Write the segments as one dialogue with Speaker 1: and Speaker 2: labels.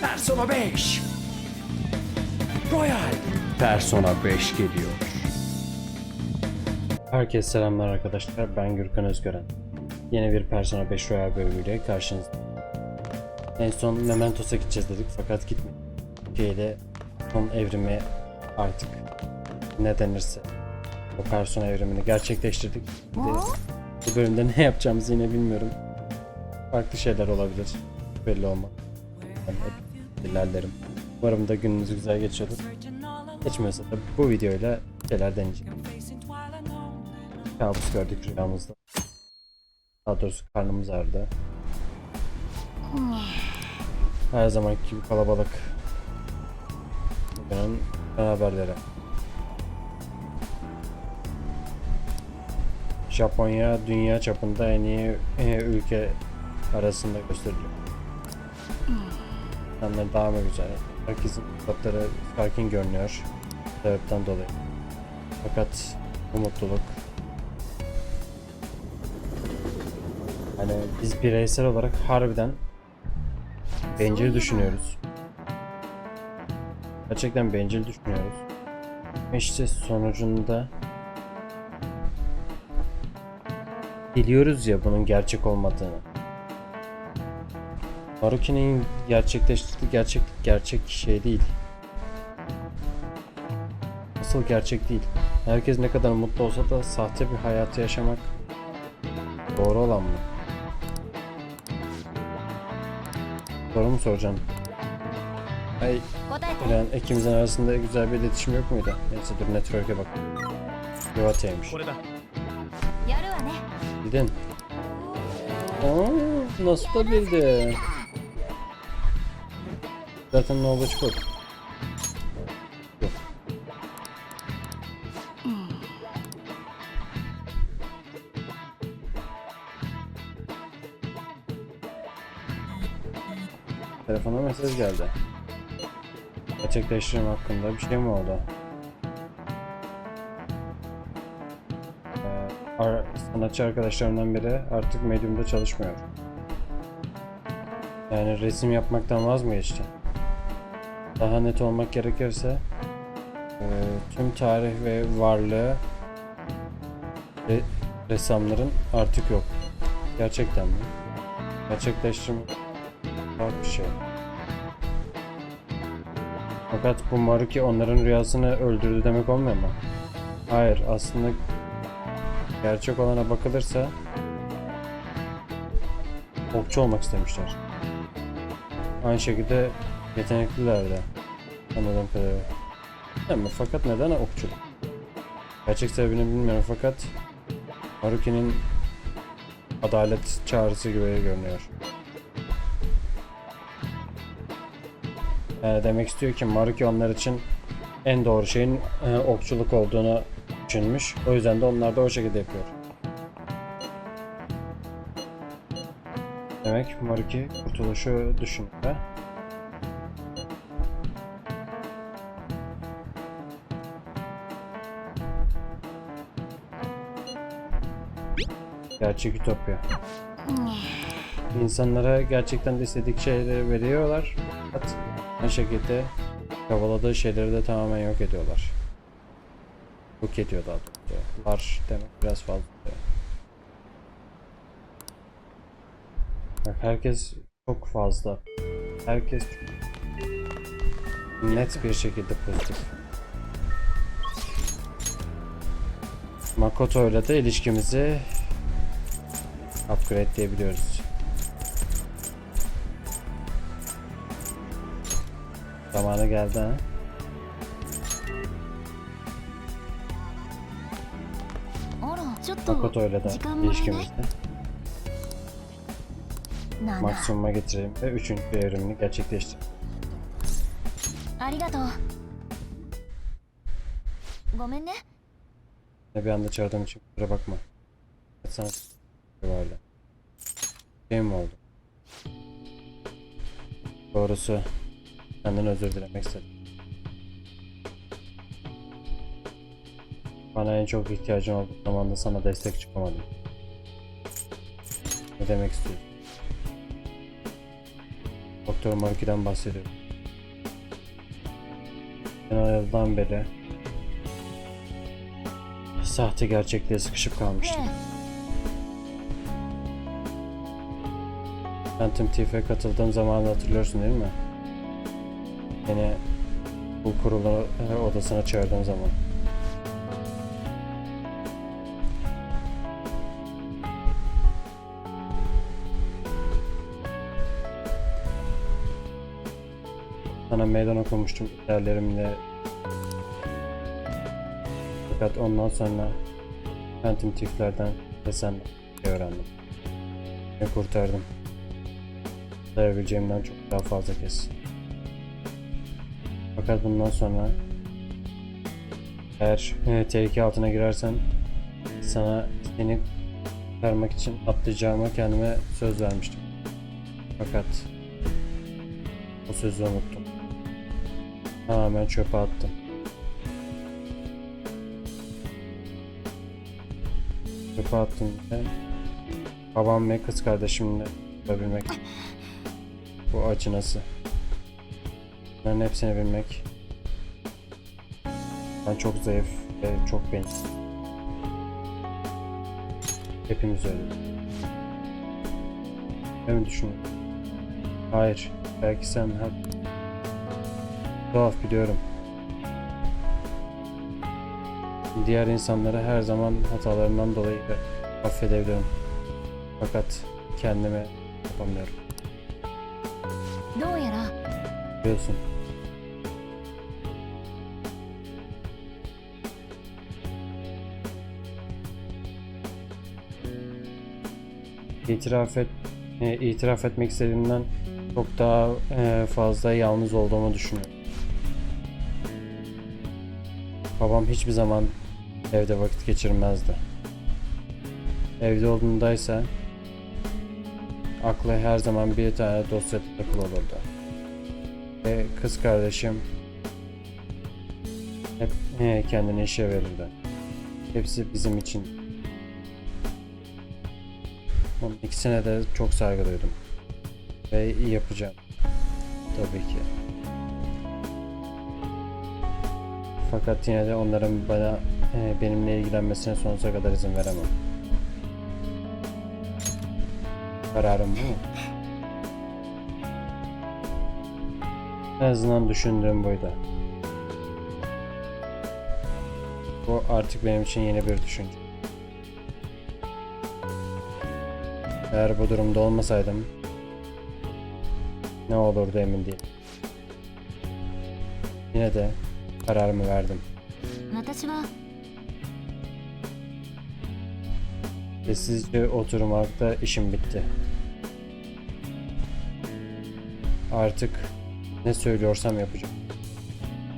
Speaker 1: Persona 5. Royal. Persona 5 geliyor.
Speaker 2: Herkese selamlar arkadaşlar. Ben Gürkan Özgören. Yeni bir Persona 5 Royal bölümüyle karşınızdayım. En son Mementos'a gideceğiz dedik fakat gitmedik. Türkiye'de son evrimi artık ne denirse o Persona evrimini gerçekleştirdik. De bu bölümde ne yapacağımızı yine bilmiyorum. Farklı şeyler olabilir. Belli olmaz. Hep ilerlerim. Umarım da gününüz güzel geçiyordur. Geçmiyorsa da bu videoyla şeyler deneyeceğim. Kabus gördük rüyamızda. Daha doğrusu karnımız ağrıdı. Her zamanki gibi kalabalık. Bugünün haberleri. Japonya dünya çapında en iyi ülke arasında gösteriliyor. Daha mı güzel? Herkesin suratları sakin görünüyor. Sebepten dolayı. Fakat bu mutluluk Hani biz bireysel olarak harbiden bencil düşünüyoruz. Gerçekten bencil düşünüyoruz. İşte sonucunda biliyoruz ya bunun gerçek olmadığını. Haruki'nin gerçekleştirdiği gerçek gerçek şey değil. Asıl gerçek değil. Herkes ne kadar mutlu olsa da sahte bir hayatı yaşamak doğru olan mı? Soru mu soracağım? Ay, yani ikimizin arasında güzel bir iletişim yok muydu? Neyse dur network'e bak. Yuvata'ymış. Gidin. Aa, nasıl da bildi? Zaten ne çıkıyor. Yok. Telefona mesaj geldi. Gerçekleştirim hakkında bir şey mi oldu? Ee, ar- sanatçı arkadaşlarımdan biri artık Medium'da çalışmıyor. Yani resim yapmaktan vazgeçti. Daha net olmak gerekirse e, tüm tarih ve varlığı re- ressamların artık yok. Gerçekten mi? Gerçekleştirme Bak bir şey. Fakat bu Maruki onların rüyasını öldürdü demek olmuyor mu? Hayır aslında gerçek olana bakılırsa okçu olmak istemişler. Aynı şekilde yetenekliler de anladığım kadarıyla. Ama fakat neden okçuluk? Gerçek sebebini bilmiyorum fakat Maruki'nin adalet çağrısı gibi görünüyor. Yani demek istiyor ki Maruki onlar için en doğru şeyin e, okçuluk olduğunu düşünmüş. O yüzden de onlar da o şekilde yapıyor. Demek Maruki kurtuluşu düşünüyor. Gerçek ütopya. İnsanlara gerçekten de istedikleri şeyleri veriyorlar. Fakat aynı şekilde kovaladığı şeyleri de tamamen yok ediyorlar. Yok ediyor daha doğrusu. Var demek biraz fazla. Bak herkes çok fazla. Herkes net bir şekilde pozitif. Makoto ile de ilişkimizi upgrade diyebiliyoruz. Zamanı geldi ha. Makoto ile de ilişkimizde maksimuma getireyim ve üçüncü
Speaker 3: devrimini gerçekleştireyim.
Speaker 2: Ne bir anda çağırdığım için kusura bakma. Sana böyle. Şey mi oldu? Doğrusu senden özür dilemek istedim. Bana en çok ihtiyacın olduğu zamanda sana destek çıkamadım. Ne demek istiyorsun? Doktor Maruki'den bahsediyorum. Ben o yıldan beri sahte gerçekliğe sıkışıp kalmıştım. Phantom Thief'e katıldığım zamanı hatırlıyorsun değil mi? Beni bu kurulu e, odasına çağırdığın zaman. Sana meydan okumuştum değerlerimle. Fakat ondan sonra Phantom Thief'lerden ve senden öğrendim. Ve kurtardım sayabileceğimden çok daha fazla kez. Fakat bundan sonra eğer e, tehlike altına girersen sana seni kurtarmak için atlayacağıma kendime söz vermiştim. Fakat o sözü unuttum. Tamamen çöpe attım. Çöpe attım ve babam ve kız kardeşimle olabilmek bu acı nasıl? Bunların hepsini bilmek. Ben çok zayıf ve çok bencil. Hepimiz öyle. Öyle mi düşünüyorsun? Hayır. Belki sen hak... Tuhaf biliyorum. Diğer insanları her zaman hatalarından dolayı affedebiliyorum. Fakat kendime yapamıyorum.
Speaker 3: どうやら
Speaker 2: Biliyorsun. İtiraf et, e, itiraf etmek istediğimden çok daha e, fazla yalnız olduğumu düşünüyorum. Babam hiçbir zaman evde vakit geçirmezdi. Evde olduğundaysa aklı her zaman bir tane dosya takılı olurdu ve kız kardeşim hep kendini işe verirdi. Hepsi bizim için. Onun ikisine de çok saygı duydum. Ve iyi yapacağım. Tabii ki. Fakat yine de onların bana e, benimle ilgilenmesine sonsuza kadar izin veremem. Kararım mu? En azından düşündüğüm buydu. Bu artık benim için yeni bir düşünce. Eğer bu durumda olmasaydım ne olurdu emin değilim. Yine de kararımı verdim. Sessizce oturmakta işim bitti. Artık ne söylüyorsam yapacağım.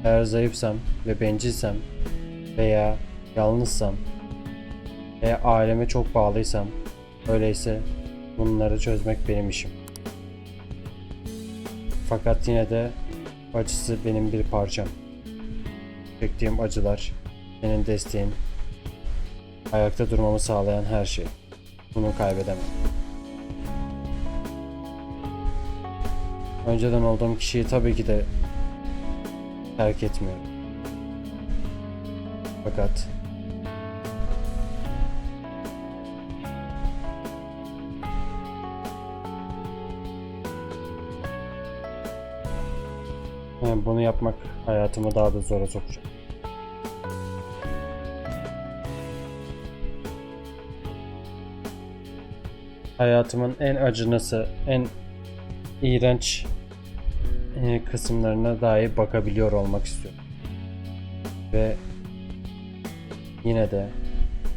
Speaker 2: Eğer zayıfsam ve bencilsem veya yalnızsam veya aileme çok bağlıysam öyleyse bunları çözmek benim işim. Fakat yine de acısı benim bir parçam. Çektiğim acılar, senin desteğin, ayakta durmamı sağlayan her şey. Bunu kaybedemem. Önceden olduğum kişiyi tabii ki de terk etmiyorum. Fakat Yani bunu yapmak hayatımı daha da zora sokacak. hayatımın en acınası, en iğrenç e, kısımlarına dahi bakabiliyor olmak istiyorum. Ve yine de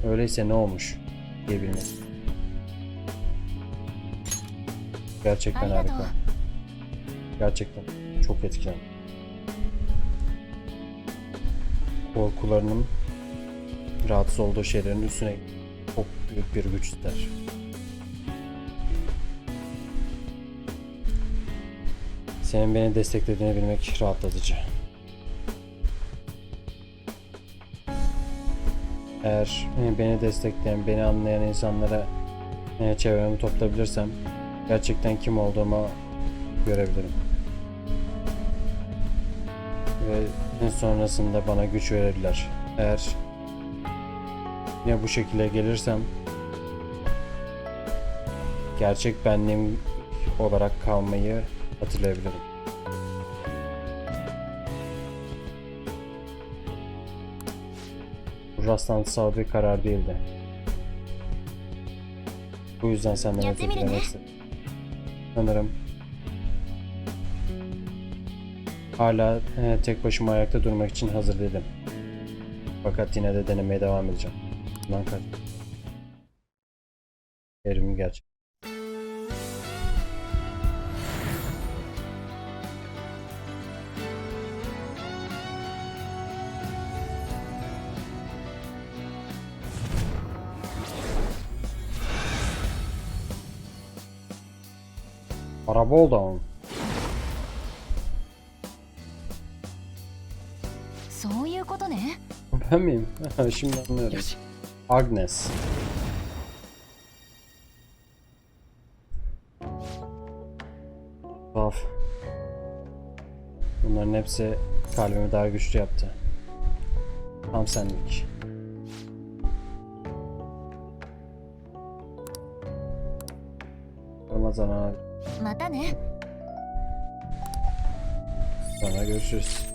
Speaker 2: öyleyse ne olmuş diyebilmek. Gerçekten harika. Gerçekten çok etkilendim. Korkularının rahatsız olduğu şeylerin üstüne çok büyük bir güç ister. Senin beni desteklediğini bilmek rahatlatıcı. Eğer e, beni destekleyen, beni anlayan insanlara e, çevremi toplayabilirsem gerçekten kim olduğuma görebilirim. Ve sonrasında bana güç verirler. Eğer yine bu şekilde gelirsem gerçek benliğim olarak kalmayı hatırlayabilirim. Bu rastlantısal bir karar değildi. Bu yüzden senden özür dilemek istedim. Sanırım hala e, tek başıma ayakta durmak için hazır değilim. Fakat yine de denemeye devam edeceğim. Bundan kaç. Evrim gerçek. Araba oldu ama.
Speaker 3: そういうことね
Speaker 2: Ben miyim? Şimdi anlıyorum. Agnes. Tuhaf. Bunların hepsi kalbimi daha güçlü yaptı. Tam senlik. Ramazan abi.
Speaker 3: またね
Speaker 2: Sonra görüşürüz.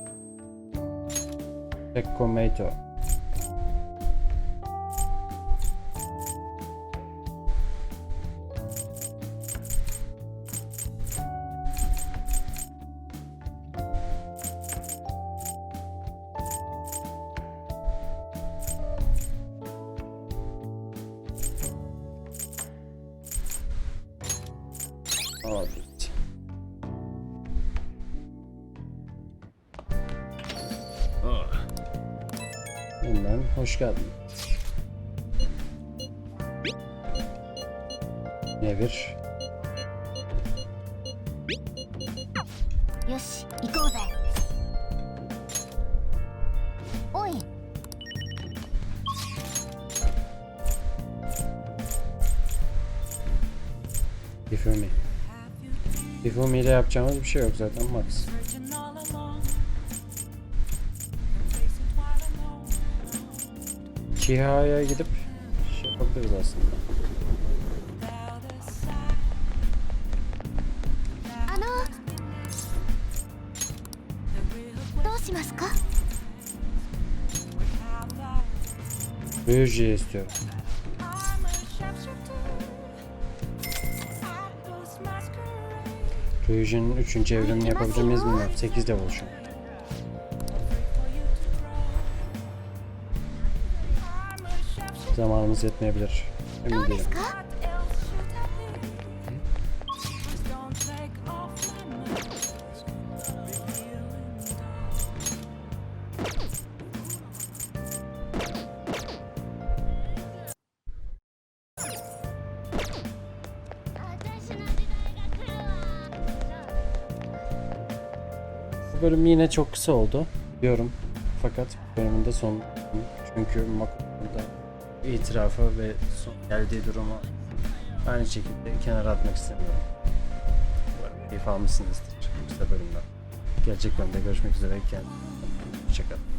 Speaker 2: Checkmate. Abi. Yeniden hoş geldin. Ne bir?
Speaker 3: Yosh, ikou. Oy. Give
Speaker 2: me. Defum ile yapacağımız bir şey yok zaten Max. Kiha'ya gidip şey yapabiliriz aslında. Büyücüye istiyorum. Fusion'un 3. evrimini yapabilir miyiz bilmiyorum. 8 de buluşalım. Zamanımız yetmeyebilir. Emin değilim. Bu bölüm yine çok kısa oldu diyorum. Fakat bölümün son çünkü Makoto'da itirafı ve son geldiği durumu aynı şekilde kenara atmak istemiyorum. Umarım keyif almışsınızdır kısa bölümden. Gelecek bölümde görüşmek üzere. Kendinize. Hoşçakalın.